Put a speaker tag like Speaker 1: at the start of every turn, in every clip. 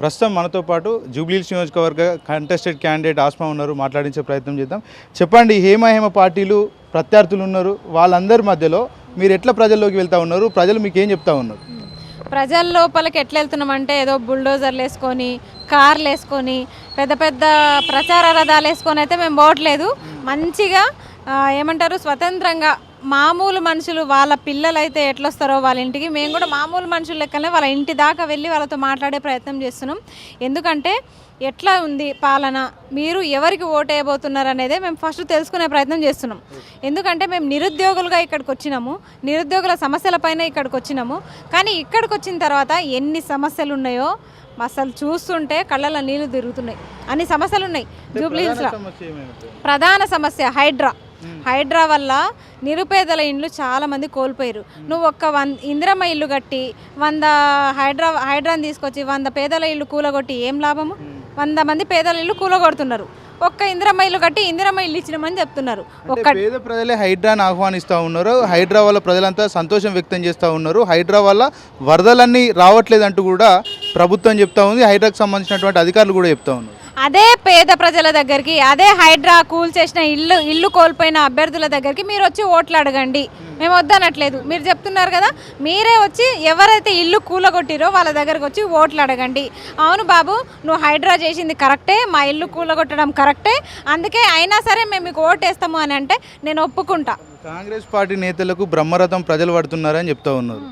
Speaker 1: ప్రస్తుతం మనతో పాటు జూబ్లీహిల్స్ నియోజకవర్గ కంటెస్టెడ్ క్యాండిడేట్ ఆస్మా ఉన్నారు. మాట్లాడించే ప్రయత్నం చేద్దాం. చెప్పండి హేమ హేమ పార్టీలు ప్రత్యర్థులు ఉన్నారు. వాళ్ళందరి మధ్యలో మీరు ఎట్లా ప్రజల్లోకి వెళ్తా ఉన్నారు? ప్రజలు మీకు ఏం చెప్తా ఉన్నారు?
Speaker 2: ప్రజల లోపలికి ఎట్లా వెళ్తున్నామంటే ఏదో బుల్డోజర్లు వేసుకొని కార్లు వేసుకొని పెద్ద పెద్ద ప్రచార రథాలు వేసుకొని అయితే మేము పోవట్లేదు. మంచిగా ఏమంటారు స్వతంత్రంగా మామూలు మనుషులు వాళ్ళ పిల్లలు అయితే ఎట్లొస్తారో వాళ్ళ ఇంటికి మేము కూడా మామూలు మనుషుల లెక్కనే వాళ్ళ ఇంటి దాకా వెళ్ళి వాళ్ళతో మాట్లాడే ప్రయత్నం చేస్తున్నాం. ఎందుకంటే ఎట్లా ఉంది పాలన? మీరు ఎవరికి ఓటేయబోతున్నారు అనేదే మేము ఫస్ట్ తెలుసుకునే ప్రయత్నం చేస్తున్నాం. ఎందుకంటే మేము నిరుద్యోగులుగా ఇక్కడికి వచ్చినాము నిరుద్యోగుల సమస్యలపైన ఇక్కడికి వచ్చినాము. కానీ ఇక్కడికి వచ్చిన తర్వాత ఎన్ని సమస్యలు ఉన్నాయో అసలు చూస్తుంటే కళ్ళలో నీళ్ళు తిరుగుతున్నాయి. అన్ని సమస్యలు ఉన్నాయి జూబ్లీహిల్స్లో ప్రధాన సమస్య హైడ్రా. హైడ్రా వల్ల నిరుపేదల ఇండ్లు చాలా మంది కోల్పోయారు. నువ్వు ఒక్క వన్ ఇందిరమ్మ ఇల్లు కట్టి వంద హైడ్రా హైడ్రాని తీసుకొచ్చి వంద పేదల ఇల్లు కూలగొట్టి ఏం లాభము? వంద మంది పేదల ఇల్లు కూలగొడుతున్నారు. ఒక్క ఇందిరమ్మ ఇల్లు కట్టి ఇందిరమ్మ ఇల్లు ఇచ్చినామని చెప్తున్నారు. ఒక్క
Speaker 1: పేద ప్రజలే హైడ్రాని ఆహ్వానిస్తూ ఉన్నారు. హైడ్రా వల్ల ప్రజలంతా సంతోషం వ్యక్తం చేస్తూ ఉన్నారు. హైడ్రా వల్ల వరదలన్నీ రావట్లేదంటూ కూడా ప్రభుత్వం చెప్తా ఉంది. హైడ్రాకి సంబంధించినటువంటి అధికారులు కూడా చెప్తా ఉన్నారు.
Speaker 2: అదే పేద ప్రజల దగ్గరికి అదే హైడ్రా కూల్ చేసిన ఇల్లు ఇల్లు కోల్పోయిన అభ్యర్థుల దగ్గరికి మీరు వచ్చి ఓట్లు అడగండి. మేము వద్దనట్లేదు. మీరు చెప్తున్నారు కదా మీరే వచ్చి ఎవరైతే ఇల్లు కూలగొట్టిరో వాళ్ళ దగ్గరకు వచ్చి ఓట్లు అడగండి. అవును బాబు నువ్వు హైడ్రా చేసింది కరెక్టే మా ఇల్లు కూలగొట్టడం కరెక్టే అందుకే అయినా సరే మేము మీకు ఓటు వేస్తాము అని అంటే నేను ఒప్పుకుంటా.
Speaker 1: కాంగ్రెస్ పార్టీ నేతలకు బ్రహ్మరథం ప్రజలు పడుతున్నారని చెప్తా ఉన్నారు.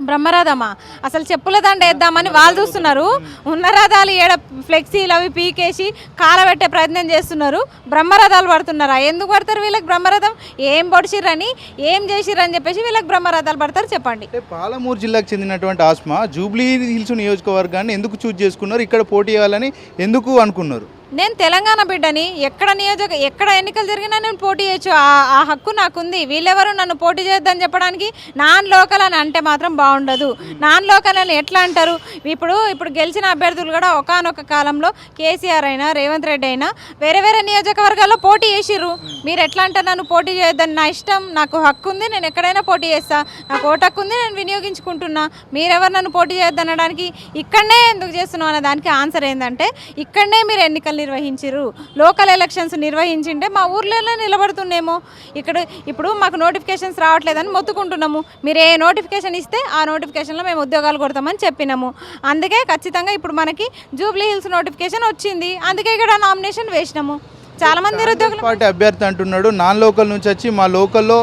Speaker 2: బ్రహ్మరథమా? అసలు చెప్పుల దండ వేద్దామని వాళ్ళు చూస్తున్నారు. ఉన్న రథాలు ఏడ ఫ్లెక్సీలు అవి పీకేసి కాలబెట్టే ప్రయత్నం చేస్తున్నారు. బ్రహ్మరథాలు పడుతున్నారా? ఎందుకు పడతారు వీళ్ళకి బ్రహ్మరథం? ఏం పొడిచిరని ఏం చేసిరని చెప్పేసి వీళ్ళకి బ్రహ్మరథాలు పడతారు చెప్పండి.
Speaker 1: పాలమూరు జిల్లాకు చెందినటువంటి ఆస్మా జూబ్లీ హిల్స్ నియోజకవర్గాన్ని ఎందుకు చూజ్ చేసుకున్నారు? ఇక్కడ పోటీ చేయాలని ఎందుకు అనుకున్నారు?
Speaker 2: నేను తెలంగాణ బిడ్డని ఎక్కడ నియోజక ఎక్కడ ఎన్నికలు జరిగినా నేను పోటీ చేయొచ్చు. ఆ హక్కు నాకుంది. వీళ్ళెవరు నన్ను పోటీ చేయొద్దని చెప్పడానికి నాన్ లోకల్ అని అంటే మాత్రం బాగుండదు. నాన్ లోకల్ అని ఎట్లా అంటారు? ఇప్పుడు ఇప్పుడు గెలిచిన అభ్యర్థులు కూడా ఒకానొక కాలంలో కేసీఆర్ అయినా రేవంత్ రెడ్డి అయినా వేరే వేరే నియోజకవర్గాల్లో పోటీ చేసిర్రు. మీరు ఎట్లా అంటారు నన్ను పోటీ చేయొద్దని నా ఇష్టం నాకు హక్కు ఉంది నేను ఎక్కడైనా పోటీ చేస్తా. నాకు ఓటు హక్కు ఉంది నేను వినియోగించుకుంటున్నా. మీరెవరు నన్ను పోటీ చేయొద్దనడానికి ఇక్కడనే ఎందుకు చేస్తున్నావు అనే దానికి ఆన్సర్ ఏంటంటే ఇక్కడనే మీరు ఎన్నికలు నిర్వహించిర్రు. లోకల్ ఎలక్షన్స్ నిర్వహించింటే మా ఊర్లోనే నిలబడుతున్నామో ఇక్కడ ఇప్పుడు మాకు నోటిఫికేషన్స్ రావట్లేదని మొత్తుకుంటున్నాము. మీరు ఏ నోటిఫికేషన్ ఇస్తే ఆ నోటిఫికేషన్లో మేము ఉద్యోగాలు కొడతామని చెప్పినాము. అందుకే ఖచ్చితంగా ఇప్పుడు మనకి జూబ్లీ హిల్స్ నోటిఫికేషన్ వచ్చింది. అందుకే ఇక్కడ నామినేషన్ వేసినాము. చాలా మంది నిరుద్యోగులు
Speaker 1: పార్టీ అభ్యర్థి అంటున్నాడు నాన్ లోకల్ నుంచి వచ్చి మా లోకల్లో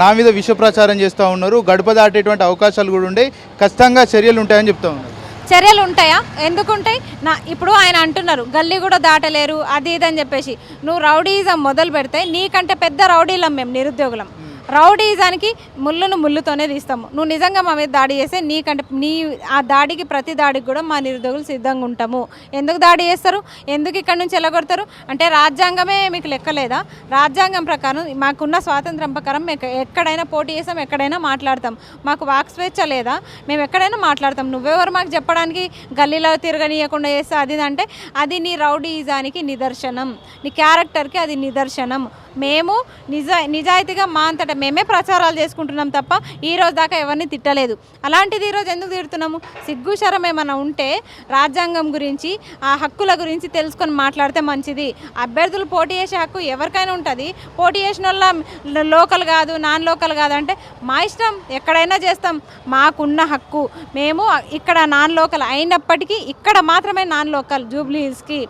Speaker 1: నా మీద విష ప్రచారం చేస్తూ ఉన్నారు. గడప దాటేటువంటి అవకాశాలు కూడా ఉండే. ఖచ్చితంగా చర్యలు ఉంటాయని చెప్తా ఉన్నారు.
Speaker 2: చర్యలు ఉంటాయా? ఎందుకు ఉంటాయి నా ఇప్పుడు ఆయన అంటున్నారు గల్లీ కూడా దాటలేరు అది ఇది అని చెప్పేసి. నువ్వు రౌడీజం మొదలు పెడితే నీకంటే పెద్ద రౌడీలం మేము నిరుద్యోగులం. రౌడీజానికి ముళ్ళును ముళ్ళుతోనే తీస్తాము. నువ్వు నిజంగా మా మీద దాడి చేస్తే నీకంటే నీ ఆ దాడికి ప్రతి దాడికి కూడా మా నిరుద్యోగులు సిద్ధంగా ఉంటాము. ఎందుకు దాడి చేస్తారు? ఎందుకు ఇక్కడ నుంచి వెళ్ళగొడతారు అంటే రాజ్యాంగమే మీకు లెక్కలేదా? రాజ్యాంగం ప్రకారం మాకున్న స్వాతంత్రం ప్రకారం మేము ఎక్కడైనా పోటీ చేస్తాం ఎక్కడైనా మాట్లాడతాం. మాకు వాక్ స్వేచ్ఛ లేదా? మేము ఎక్కడైనా మాట్లాడతాం. నువ్వెవరు మాకు చెప్పడానికి గల్లీలో తిరగనీయకుండా చేస్తే అది అంటే అది నీ రౌడీజానికి నిదర్శనం. నీ క్యారెక్టర్కి అది నిదర్శనం. మేము నిజా నిజాయితీగా మా అంతటా మేమే ప్రచారాలు చేసుకుంటున్నాం తప్ప ఈ రోజు దాకా ఎవరిని తిట్టలేదు. అలాంటిది ఈరోజు ఎందుకు తిడుతున్నాము? సిగ్గు శరం ఏమైనా ఉంటే రాజ్యాంగం గురించి ఆ హక్కుల గురించి తెలుసుకొని మాట్లాడితే మంచిది. అభ్యర్థులు పోటీ చేసే హక్కు ఎవరికైనా ఉంటుంది. పోటీ చేసిన వాళ్ళ లోకల్ కాదు నాన్ లోకల్ కాదు అంటే మా ఇష్టం. ఎక్కడైనా చేస్తాం. మాకున్న హక్కు. మేము ఇక్కడ నాన్ లోకల్ అయినప్పటికీ ఇక్కడ మాత్రమే నాన్ లోకల్ జూబ్లీ హిల్స్కి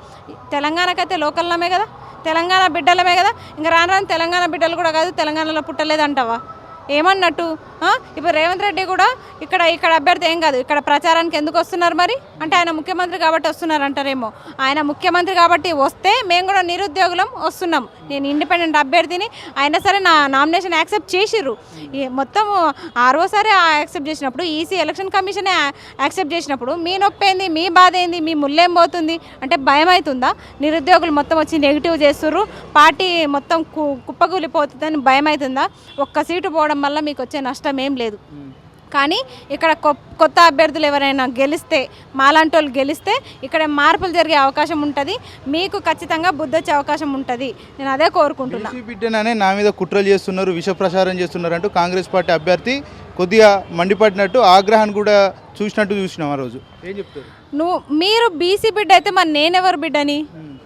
Speaker 2: తెలంగాణకైతే లోకల్లోమే కదా? తెలంగాణ బిడ్డలమే కదా. ఇంకా రాను రాను తెలంగాణ బిడ్డలు కూడా కాదు తెలంగాణలో పుట్టలేదంటావా? ఏమన్నట్టు? ఇప్పుడు రేవంత్ రెడ్డి కూడా ఇక్కడ ఇక్కడ అభ్యర్థి ఏం కాదు. ఇక్కడ ప్రచారానికి ఎందుకు వస్తున్నారు మరి? అంటే ఆయన ముఖ్యమంత్రి కాబట్టి వస్తున్నారు అంటారేమో ఆయన ముఖ్యమంత్రి కాబట్టి వస్తే మేము కూడా నిరుద్యోగులం వస్తున్నాం. నేను ఇండిపెండెంట్ అభ్యర్థిని. అయినా సరే నా నామినేషన్ యాక్సెప్ట్ చేసిర్రు. ఈ మొత్తం ఆరోసారి యాక్సెప్ట్ చేసినప్పుడు ఈసీ ఎలక్షన్ కమిషన్ యాక్సెప్ట్ చేసినప్పుడు మీ నొప్పి ఏంది? మీ బాధ ఏంది? మీ ముళ్ళేం పోతుంది? అంటే భయం అవుతుందా నిరుద్యోగులు మొత్తం వచ్చి నెగిటివ్ చేస్తుర్రు. పార్టీ మొత్తం కు కుప్పకూలిపోతుందని భయం అవుతుందా ఒక్క సీటు పోవడం వల్ల మీకు వచ్చే నష్టం ఏం లేదు. కానీ ఇక్కడ కొత్త అభ్యర్థులు ఎవరైనా గెలిస్తే మాలాంటి వాళ్ళు గెలిస్తే ఇక్కడ మార్పులు జరిగే అవకాశం ఉంటుంది. మీకు ఖచ్చితంగా బుద్ధి వచ్చే అవకాశం ఉంటుంది. నేను అదే కోరుకుంటున్నా.
Speaker 1: బీసీ బిడ్డననే నా మీద కుట్రలు చేస్తున్నారు విష ప్రచారం చేస్తున్నారు అంటూ కాంగ్రెస్ పార్టీ అభ్యర్థి కొద్దిగా మండిపడినట్టు ఆగ్రహాన్ని కూడా చూసినట్టు చూసినాం ఆ రోజు. ఏం చెప్తారు?
Speaker 2: నువ్వు మీరు బీసీ బిడ్డ అయితే మరి నేనెవరు బిడ్డని?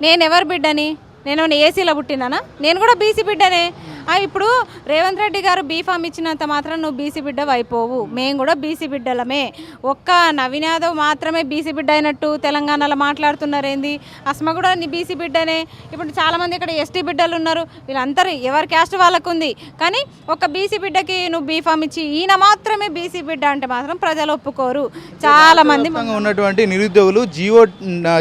Speaker 2: నేనెవరు బిడ్డని? నేను ఏసీలో పుట్టినానా? నేను కూడా బీసీ బిడ్డనే. ఇప్పుడు రేవంత్ రెడ్డి గారు బీఫామ్ ఇచ్చినంత మాత్రం నువ్వు బీసీ బిడ్డ అయిపోవు. మేము కూడా బీసీ బిడ్డలమే. ఒక్క నవీన్ యాదవ్ మాత్రమే బీసీ బిడ్డ అయినట్టు తెలంగాణలో మాట్లాడుతున్నారేంది? అస్మ కూడా నీ బీసీ బిడ్డనే. ఇప్పుడు చాలామంది ఇక్కడ ఎస్టీ బిడ్డలు ఉన్నారు. వీళ్ళందరూ ఎవరి క్యాస్ట్ వాళ్ళకు ఉంది కానీ ఒక బీసీ బిడ్డకి నువ్వు బీఫామ్ ఇచ్చి ఈయన మాత్రమే బీసీ బిడ్డ అంటే మాత్రం ప్రజలు ఒప్పుకోరు. చాలా మంది
Speaker 1: వ్యాప్తంగా ఉన్నటువంటి నిరుద్యోగులు Jio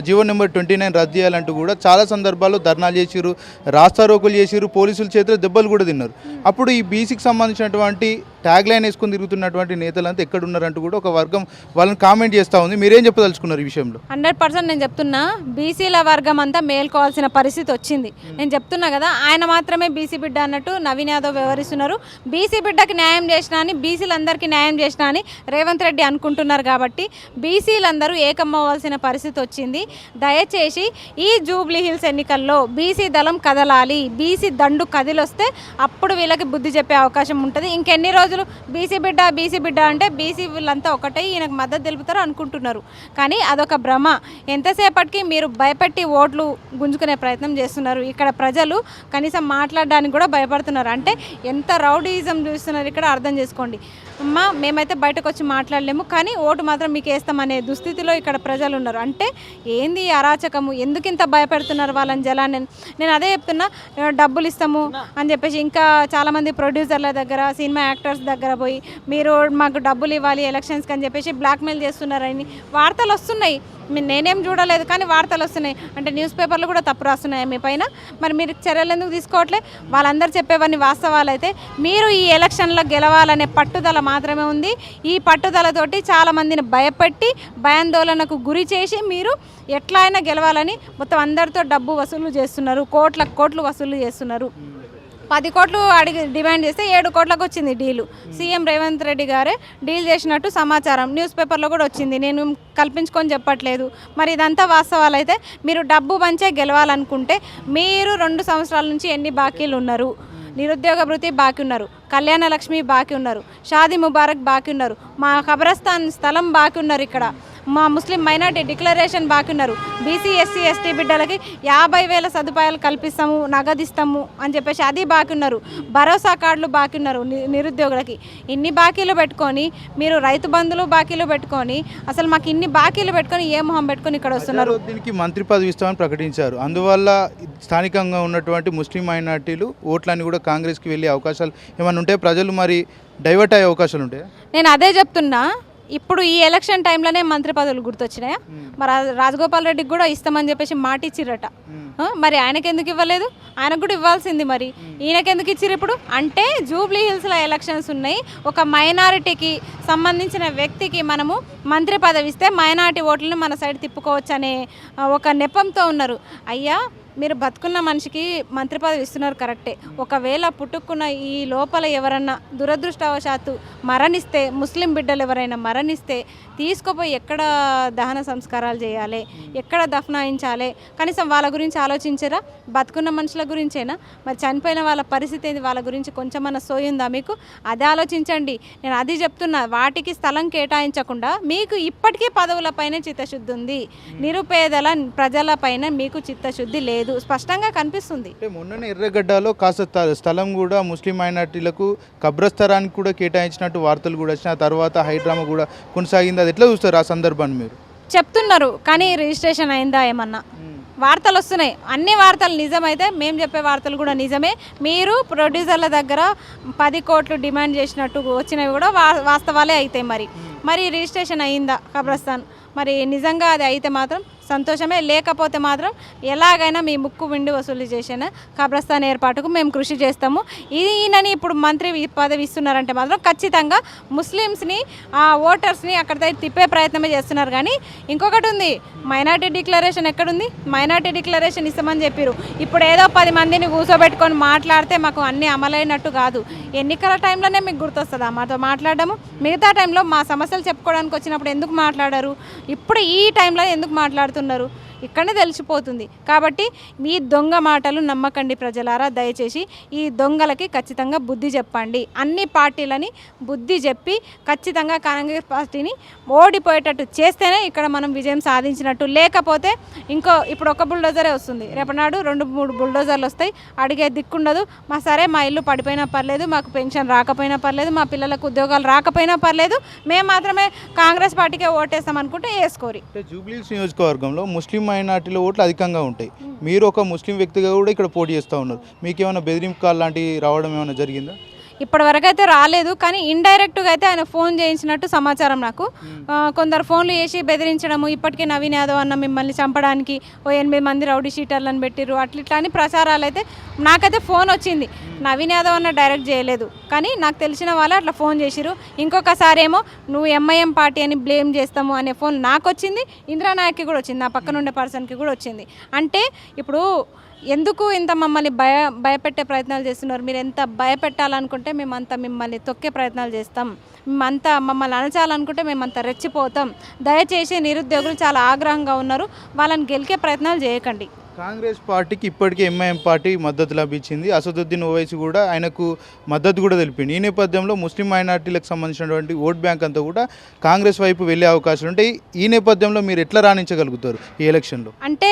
Speaker 1: Jio number twenty nine రద్దు చేయాలంటూ కూడా చాలా సందర్భాల్లో ధర్నాలు చేసిరు రాస్తారోకులు చేసిరు పోలీసుల చేతిలో దెబ్బలు కూడా తిన్నారు. అప్పుడు ఈ బీసీకి సంబంధించినటువంటి ట్యాగ్ లైన్ వేసుకొని తిరుగుతున్నటువంటి నేతలంతా ఎక్కడ ఉన్నారంటూ కూడా ఒక వర్గం వాళ్ళని కామెంట్ చేస్తూ ఉంది. మీరేం చెప్పదలుచుకున్నారు ఈ విషయంలో?
Speaker 2: హండ్రెడ్ పర్సెంట్ నేను చెప్తున్నా. బీసీల వర్గం అంతా మేల్కోవాల్సిన పరిస్థితి వచ్చింది. నేను చెప్తున్నా కదా ఆయన మాత్రమే బీసీ బిడ్డ అన్నట్టు నవీన్ యాదవ్ వ్యవహరిస్తున్నారు. బీసీ బిడ్డకి న్యాయం చేసినా అని బీసీలందరికీ న్యాయం చేసినా అని రేవంత్ రెడ్డి అనుకుంటున్నారు కాబట్టి బీసీలందరూ ఏకమవ్వాల్సిన పరిస్థితి వచ్చింది. దయచేసి ఈ జూబ్లీ హిల్స్ ఎన్నికల్లో బీసీ దళం కదలాలి బీసీ దండు కదిలొస్తే అప్పుడు వీళ్ళకి బుద్ధి చెప్పే అవకాశం ఉంటుంది. ఇంకెన్ని రోజులు బీసీ బిడ్డ బీసీ బిడ్డ అంటే బీసీ వీళ్ళంతా ఒకటే ఈయనకు మద్దతు తెలుపుతారు అనుకుంటున్నారు. కానీ అదొక భ్రమ. ఎంతసేపటికి మీరు భయపెట్టి ఓట్లు గుంజుకునే ప్రయత్నం చేస్తున్నారు? ఇక్కడ ప్రజలు కనీసం మాట్లాడడానికి కూడా భయపడుతున్నారు. అంటే ఎంత రౌడీయిజం చూస్తున్నారు ఇక్కడ అర్థం చేసుకోండి. అమ్మా మేమైతే బయటకు వచ్చి మాట్లాడలేము కానీ ఓటు మాత్రం మీకు వేస్తామనే దుస్థితిలో ఇక్కడ ప్రజలు ఉన్నారు. అంటే ఏంది అరాచకము? ఎందుకు ఇంత భయపెడుతున్నారు వాళ్ళని జలాన్ని నేను అదే చెప్తున్నా డబ్బులు ఇస్తాము అని చెప్పేసి ఇంకా చాలామంది ప్రొడ్యూసర్ల దగ్గర సినిమా యాక్టర్స్ దగ్గర పోయి మీరు మాకు డబ్బులు ఇవ్వాలి ఎలక్షన్స్కి అని చెప్పేసి బ్లాక్మెయిల్ చేస్తున్నారని వార్తలు వస్తున్నాయి. నేనేం చూడలేదు కానీ వార్తలు వస్తున్నాయి. అంటే న్యూస్ పేపర్లు కూడా తప్పు రాస్తున్నాయి మీ పైన? మరి మీరు చర్యలు ఎందుకు తీసుకోవట్లే? వాళ్ళందరూ చెప్పేవన్నీ వాస్తవాలు అయితే మీరు ఈ ఎలక్షన్లో గెలవాలనే పట్టుదల మాత్రమే ఉంది. ఈ పట్టుదలతోటి చాలామందిని భయపెట్టి భయాందోళనకు గురి చేసి మీరు ఎట్లా అయినా గెలవాలని మొత్తం అందరితో డబ్బు వసూలు చేస్తున్నారు. కోట్ల కోట్లు వసూలు చేస్తున్నారు. పది కోట్లు అడిగి డిమాండ్ చేస్తే ఏడు కోట్లకు వచ్చింది డీలు. సీఎం రేవంత్ రెడ్డి గారే డీల్ చేసినట్టు సమాచారం న్యూస్ పేపర్లో కూడా వచ్చింది. నేను కల్పించుకొని చెప్పట్లేదు. మరి ఇదంతా వాస్తవాలు అయితే మీరు డబ్బు పంచే గెలవాలనుకుంటే మీరు రెండు సంవత్సరాల నుంచి ఎన్ని బాకీలు ఉన్నారు? నిరుద్యోగ భృతి బాకీ ఉన్నారు. కళ్యాణ లక్ష్మి బాకీ ఉన్నారు. షాదీ ముబారక్ బాకీ ఉన్నారు. మా ఖబరస్థాన్ స్థలం బాకీ ఉన్నారు ఇక్కడ. మా ముస్లిం మైనార్టీ డిక్లరేషన్ బాకీ ఉన్నారు బీసీ ఎస్సీ ఎస్టీ బిడ్డలకి యాభై వేల సదుపాయాలు కల్పిస్తాము నగదిస్తాము అని చెప్పేసి అది బాకీ ఉన్నారు భరోసా కార్డులు బాకీ ఉన్నారు నిరుద్యోగులకి. ఇన్ని బాకీలు పెట్టుకొని మీరు రైతు బంధులు బాకీలు పెట్టుకొని అసలు మాకు ఇన్ని బాకీలు పెట్టుకొని ఏ మొహం పెట్టుకొని ఇక్కడ వస్తున్నారు?
Speaker 1: దీనికి మంత్రి పదవి ఇస్తామని ప్రకటించారు. అందువల్ల స్థానికంగా ఉన్నటువంటి ముస్లిం మైనార్టీలు ఓట్లన్నీ కూడా కాంగ్రెస్కి వెళ్ళే అవకాశాలు ఏమైనా ఉంటే ప్రజలు మరి డైవర్ట్ అయ్యే అవకాశాలు ఉంటాయా?
Speaker 2: నేను అదే చెప్తున్నా. ఇప్పుడు ఈ ఎలక్షన్ టైంలోనే మంత్రి పదవులు గుర్తొచ్చినాయా? మరి రాజగోపాల్ రెడ్డికి కూడా ఇస్తామని చెప్పేసి మాట మరి ఆయనకి ఎందుకు ఇవ్వలేదు? ఆయనకు కూడా ఇవ్వాల్సింది మరి. ఈయనకి ఎందుకు ఇచ్చిర్రు ఇప్పుడు? అంటే జూబ్లీ హిల్స్లో ఎలక్షన్స్ ఉన్నాయి. ఒక మైనారిటీకి సంబంధించిన వ్యక్తికి మనము మంత్రి పదవి ఇస్తే మైనారిటీ ఓట్లను మన సైడ్ తిప్పుకోవచ్చు అనే ఒక నెపంతో ఉన్నారు. అయ్యా మీరు బతుకున్న మనిషికి మంత్రి పదవి ఇస్తున్నారు కరెక్టే. ఒకవేళ పుట్టుకున్న ఈ లోపల ఎవరన్నా దురదృష్టవశాత్తు మరణిస్తే ముస్లిం బిడ్డలు ఎవరైనా మరణిస్తే తీసుకుపోయి ఎక్కడ దహన సంస్కారాలు చేయాలి? ఎక్కడ దఫనాయించాలి కనీసం వాళ్ళ గురించి ఆలోచించరా? బతుకున్న మనుషుల గురించేనా? మరి చనిపోయిన వాళ్ళ పరిస్థితి ఏంది? వాళ్ళ గురించి కొంచెమన్నా సోయిందా మీకు? అదే ఆలోచించండి. నేను అది చెప్తున్నా వాటికి స్థలం కేటాయించకుండా మీకు ఇప్పటికీ పదవులపైనే చిత్తశుద్ధి ఉంది. నిరుపేదల ప్రజలపైన మీకు చిత్తశుద్ధి లేదు. స్పష్టంగా కనిపిస్తుంది.
Speaker 1: అంటే మొన్ననే ఎర్రగడ్డలో కాస్త స్థ- స్థలం కూడా ముస్లిం మైనార్టీలకు కబ్రస్థానానికి కూడా కేటాయించినట్టు వార్తలు కూడా వచ్చిన తర్వాత హైడ్రామా కూడా కొనసాగింది. అది ఎట్లా చూస్తారు ఆ సందర్భాన్ని మీరు?
Speaker 2: చెప్తున్నారు. కానీ రిజిస్ట్రేషన్ అయిందా ఏమన్నా? వార్తలు వస్తున్నాయి. అన్ని వార్తలు నిజమైతే మేము చెప్పే వార్తలు కూడా నిజమే. మీరు ప్రొడ్యూసర్ల దగ్గర పది కోట్లు డిమాండ్ చేసినట్టు వచ్చినవి కూడా వాస్తవాలే అవుతాయి మరి. మరి రిజిస్ట్రేషన్ అయిందా కబ్రస్థాన్? మరి నిజంగా అది అయితే మాత్రం సంతోషమే. లేకపోతే మాత్రం ఎలాగైనా మీ ముక్కు విండి వసూలు చేసిన కబ్రస్థాన్ ఏర్పాటుకు మేము కృషి చేస్తాము. ఈయనని ఇప్పుడు మంత్రి ఈ పదవి ఇస్తున్నారంటే మాత్రం ఖచ్చితంగా ముస్లిమ్స్ని ఆ ఓటర్స్ని అక్కడ తిప్పే ప్రయత్నమే చేస్తున్నారు. కానీ ఇంకొకటి ఉంది. మైనార్టీ డిక్లరేషన్ ఎక్కడుంది? మైనార్టీ డిక్లరేషన్ ఇస్తామని చెప్పారు ఇప్పుడు ఏదో పది మందిని కూర్చోబెట్టుకొని మాట్లాడితే మాకు అన్నీ అమలైనట్టు కాదు. ఎన్నికల టైంలోనే మీకు గుర్తొస్తుందా? మాతో మాట్లాడము. మిగతా టైంలో మా సమస్యలు చెప్పుకోవడానికి వచ్చినప్పుడు ఎందుకు మాట్లాడారు? ఇప్పుడు ఈ టైంలో ఎందుకు మాట్లాడుతున్నారు? మాట్లాడుతున్నారు ఇక్కడనే తెలిసిపోతుంది. కాబట్టి మీ దొంగ మాటలు నమ్మకండి ప్రజలారా. దయచేసి ఈ దొంగలకి ఖచ్చితంగా బుద్ధి చెప్పండి. అన్ని పార్టీలని బుద్ధి చెప్పి ఖచ్చితంగా కాంగ్రెస్ పార్టీని ఓడిపోయేటట్టు చేస్తేనే ఇక్కడ మనం విజయం సాధించినట్టు. లేకపోతే ఇంకో ఇప్పుడు ఒక బుల్డోజరే వస్తుంది. రేపనాడు రెండు మూడు బుల్డోజర్లు వస్తాయి. అడిగే దిక్కుండదు. మా సరే మా ఇల్లు పడిపోయినా పర్లేదు మాకు పెన్షన్ రాకపోయినా పర్లేదు మా పిల్లలకు ఉద్యోగాలు రాకపోయినా పర్లేదు మేము మాత్రమే కాంగ్రెస్ పార్టీకే ఓటేస్తాం అనుకుంటే వేసుకోరి
Speaker 1: జూబ్లీస్ నియోజకవర్గంలో ముస్లిం మైనార్టీల ఓట్లు అధికంగా ఉంటాయి. మీరు ఒక ముస్లిం వ్యక్తిగా కూడా ఇక్కడ పోటీ చేస్తూ ఉన్నారు. మీకు ఏమైనా బెదిరింపు కాల్ లాంటివి రావడం ఏమైనా జరిగిందా?
Speaker 2: ఇప్పటి వరకు అయితే రాలేదు కానీ ఇండైరెక్ట్గా అయితే ఆయన ఫోన్ చేయించినట్టు సమాచారం నాకు. కొందరు ఫోన్లు చేసి బెదిరించడము ఇప్పటికే నవీన్ యాదవ్ అన్న మిమ్మల్ని చంపడానికి ఓ ఎనిమిది మంది రౌడీ షీటర్లను పెట్టిర్రు అట్లా ఇట్లా అని ప్రచారాలు అయితే నాకైతే ఫోన్ వచ్చింది. నవీన్ యాదవ్ అన్న డైరెక్ట్ చేయలేదు కానీ నాకు తెలిసిన వాళ్ళు అట్లా ఫోన్ చేసిరు ఇంకొకసారి ఏమో నువ్వు ఎంఐఎం పార్టీ అని బ్లేమ్ చేస్తాము అనే ఫోన్ నాకు వచ్చింది ఇందిరానాయక్కి కూడా వచ్చింది నా పక్కన ఉండే పర్సన్కి కూడా వచ్చింది. అంటే ఇప్పుడు ఎందుకు ఇంత మమ్మల్ని భయ భయపెట్టే ప్రయత్నాలు చేస్తున్నారు? మీరు ఎంత భయపెట్టాలనుకుంటే మేమంతా మిమ్మల్ని తొక్కే ప్రయత్నాలు చేస్తాం. మేమంతా మమ్మల్ని అణచాలనుకుంటే మేమంతా రెచ్చిపోతాం. దయచేసి నిరుద్యోగులు చాలా ఆగ్రహంగా ఉన్నారు. వాళ్ళని గెలికే ప్రయత్నాలు చేయకండి.
Speaker 1: కాంగ్రెస్ పార్టీకి ఇప్పటికే ఎంఐఎం పార్టీ మద్దతు లభించింది. అసదుద్దీన్ ఓవైసీ కూడా ఆయనకు మద్దతు కూడా తెలిపింది. ఈ నేపథ్యంలో ముస్లిం మైనార్టీలకు సంబంధించినటువంటి ఓట్ బ్యాంక్ అంతా కూడా కాంగ్రెస్ వైపు వెళ్ళే అవకాశాలు ఉంటాయి. ఈ నేపథ్యంలో మీరు ఎట్లా రాణించగలుగుతారు ఈ ఎలక్షన్లో?
Speaker 2: అంటే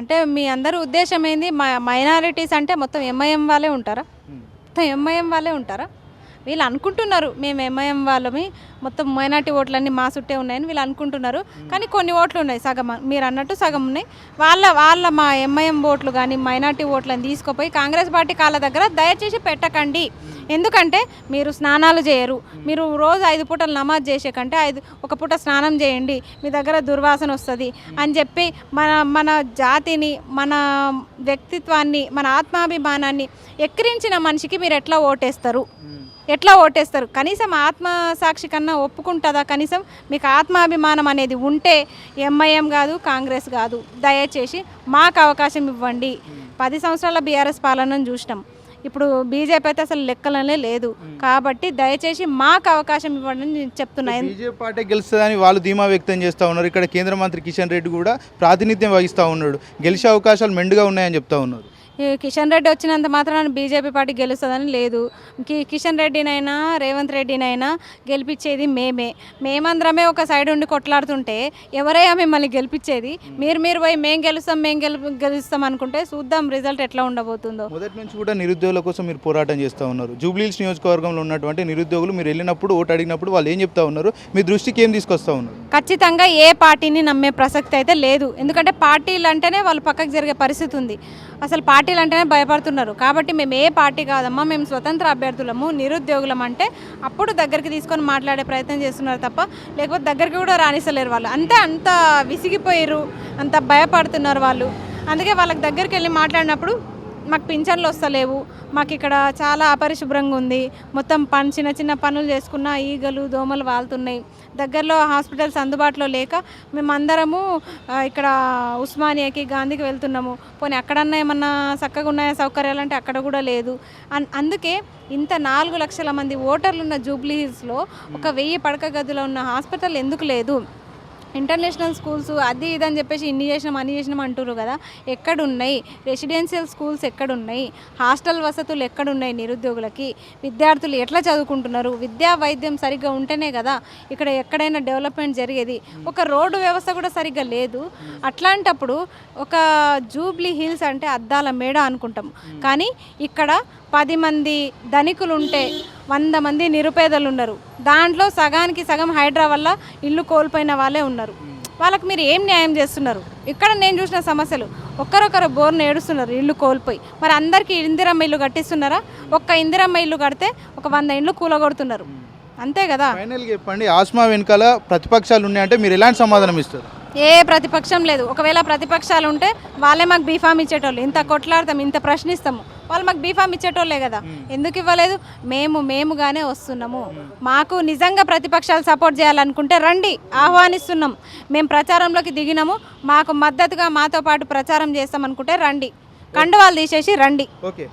Speaker 2: అంటే మీ అందరి ఉద్దేశం ఏంది? మైనారిటీస్ అంటే మొత్తం ఎంఐఎం వాళ్ళే ఉంటారా? మొత్తం ఎంఐఎం వాళ్ళే ఉంటారా? వీళ్ళు అనుకుంటున్నారు మేము ఎంఐఎం వాళ్ళమి మొత్తం మైనార్టీ ఓట్లన్నీ మా చుట్టే ఉన్నాయని వీళ్ళు అనుకుంటున్నారు. కానీ కొన్ని ఓట్లు ఉన్నాయి సగం మీరు అన్నట్టు సగం ఉన్నాయి. వాళ్ళ వాళ్ళ మా ఎంఐఎం ఓట్లు కానీ మైనార్టీ ఓట్లను తీసుకుపోయి కాంగ్రెస్ పార్టీ కాళ్ళ దగ్గర దయచేసి పెట్టకండి. ఎందుకంటే మీరు స్నానాలు చేయరు. మీరు రోజు ఐదు పూటలు నమాజ్ చేసే కంటే ఐదు ఒక పూట స్నానం చేయండి. మీ దగ్గర దుర్వాసన వస్తుంది. అని చెప్పి మన మన జాతిని మన వ్యక్తిత్వాన్ని మన ఆత్మాభిమానాన్ని ఎక్కిరించిన మనిషికి మీరు ఎట్లా ఓటేస్తారు? ఎట్లా ఓటేస్తారు? కనీసం ఆత్మసాక్షి కన్నా ఒప్పుకుంటుందా? కనీసం మీకు ఆత్మాభిమానం అనేది ఉంటే ఎంఐఎం కాదు కాంగ్రెస్ కాదు. దయచేసి మాకు అవకాశం ఇవ్వండి. పది సంవత్సరాల బీఆర్ఎస్ పాలనను చూసినాం. ఇప్పుడు బీజేపీ అయితే అసలు లెక్కలనే లేదు. కాబట్టి దయచేసి మాకు అవకాశం ఇవ్వండి అని నేను చెప్తున్నా. ఎన్-
Speaker 1: బీజేపీ పార్టీ గెలుస్తుందని వాళ్ళు ధీమా వ్యక్తం చేస్తూ ఉన్నారు. ఇక్కడ కేంద్ర మంత్రి కిషన్ రెడ్డి కూడా ప్రాతినిధ్యం వహిస్తూ ఉన్నాడు. గెలిచే అవకాశాలు మెండుగా ఉన్నాయని చెప్తా ఉన్నారు.
Speaker 2: కిషన్ రెడ్డి వచ్చినంత మాత్రాన బీజేపీ పార్టీ గెలుస్తుందని లేదు. కి- కిషన్ రెడ్డినైనా రేవంత్ రెడ్డినైనా గెలిపించేది మేమే. మేమందరమే ఒక సైడ్ ఉండి కొట్లాడుతుంటే ఎవరయ్యా మిమ్మల్ని గెలిపించేది? మీరు మీరు పోయి మేము గెలుస్తాం మేము గెలు గెలుస్తాం అనుకుంటే చూద్దాం రిజల్ట్ ఎట్లా ఉండబోతుందో.
Speaker 1: మొదటి నుంచి కూడా నిరుద్యోగుల కోసం మీరు పోరాటం చేస్తూ ఉన్నారు. జూబ్లీహిల్స్ నియోజకవర్గంలో ఉన్నటువంటి నిరుద్యోగులు మీరు వెళ్ళినప్పుడు ఓటు అడిగినప్పుడు వాళ్ళు ఏం చెప్తా ఉన్నారు? మీ దృష్టికి ఏం తీసుకొస్తా ఉన్నారు?
Speaker 2: ఖచ్చితంగా ఏ పార్టీని నమ్మే ప్రసక్తి అయితే లేదు. ఎందుకంటే పార్టీలు అంటేనే వాళ్ళు పక్కకు జరిగే పరిస్థితి ఉంది. అసలు పార్టీలు అంటేనే భయపడుతున్నారు. కాబట్టి మేము ఏ పార్టీ కాదమ్మా మేము స్వతంత్ర అభ్యర్థులము నిరుద్యోగులం అంటే అప్పుడు దగ్గరికి తీసుకొని మాట్లాడే ప్రయత్నం చేస్తున్నారు తప్ప లేకపోతే దగ్గరికి కూడా రాణిస్తలేరు వాళ్ళు. అంతే అంత విసిగిపోయారు అంత భయపడుతున్నారు వాళ్ళు. అందుకే వాళ్ళకి దగ్గరికి వెళ్ళి మాట్లాడినప్పుడు మాకు పింఛన్లు వస్తలేవు మాకు ఇక్కడ చాలా అపరిశుభ్రంగా ఉంది. మొత్తం పని చిన్న చిన్న పనులు చేసుకున్న ఈగలు దోమలు వాళ్తున్నాయి. దగ్గరలో హాస్పిటల్స్ అందుబాటులో లేక మేమందరము ఇక్కడ ఉస్మానియాకి గాంధీకి వెళ్తున్నాము. పోనీ అక్కడన్నా ఏమన్నా చక్కగా ఉన్నాయా సౌకర్యాలు అంటే అక్కడ కూడా లేదు. అన్ అందుకే ఇంత నాలుగు లక్షల మంది ఓటర్లు ఉన్న జూబ్లీ హిల్స్లో ఒక వెయ్యి పడక గదిలో ఉన్న హాస్పిటల్ ఎందుకు లేదు? ఇంటర్నేషనల్ స్కూల్స్ అది ఇదని చెప్పేసి ఇన్ని చేసినాం అన్ని చేసినాం అంటున్నారు కదా. ఎక్కడున్నాయి? రెసిడెన్షియల్ స్కూల్స్ ఎక్కడున్నాయి? హాస్టల్ వసతులు ఎక్కడున్నాయి నిరుద్యోగులకి? విద్యార్థులు ఎట్లా చదువుకుంటున్నారు? విద్యా వైద్యం సరిగ్గా ఉంటేనే కదా ఇక్కడ ఎక్కడైనా డెవలప్మెంట్ జరిగేది. ఒక రోడ్డు వ్యవస్థ కూడా సరిగ్గా లేదు. అట్లాంటప్పుడు ఒక జూబ్లీ హిల్స్ అంటే అద్దాల మేడ అనుకుంటాం. కానీ ఇక్కడ పది మంది ధనికులు ఉంటే వంద మంది నిరుపేదలు ఉన్నారు దాంట్లో సగానికి సగం హైడ్రా వల్ల ఇల్లు కోల్పోయిన వాళ్ళే ఉన్నారు. వాళ్ళకి మీరు ఏం న్యాయం చేస్తున్నారు? ఇక్కడ నేను చూసిన సమస్యలు. ఒక్కరొకరు బోర్ను ఏడుస్తున్నారు ఇల్లు కోల్పోయి. మరి అందరికీ ఇందిరమ్మ ఇల్లు కట్టిస్తున్నారా? ఒక్క ఇందిరమ్మ ఇల్లు కడితే ఒక వంద ఇల్లు కూలగొడుతున్నారు. అంతే కదా?
Speaker 1: ఫైనల్గా చెప్పండి ఆస్మా వెనకాల ప్రతిపక్షాలు ఉన్నాయంటే మీరు ఎలాంటి సమాధానం ఇస్తారు?
Speaker 2: ఏ ప్రతిపక్షం లేదు. ఒకవేళ ప్రతిపక్షాలు ఉంటే వాళ్ళే మాకు బీఫామ్ ఇచ్చేటోళ్ళు. ఇంత కొట్లాడతాం ఇంత ప్రశ్నిస్తాము. వాళ్ళు మాకు బీఫామ్ ఇచ్చేటోళ్ళే కదా. ఎందుకు ఇవ్వలేదు? మేము మేముగానే వస్తున్నాము. మాకు నిజంగా ప్రతిపక్షాలు సపోర్ట్ చేయాలనుకుంటే రండి ఆహ్వానిస్తున్నాం. మేము ప్రచారంలోకి దిగినాము. మాకు మద్దతుగా మాతో పాటు ప్రచారం చేస్తాం అనుకుంటే రండి. కండువాలు తీసేసి రండి.
Speaker 1: ఓకే.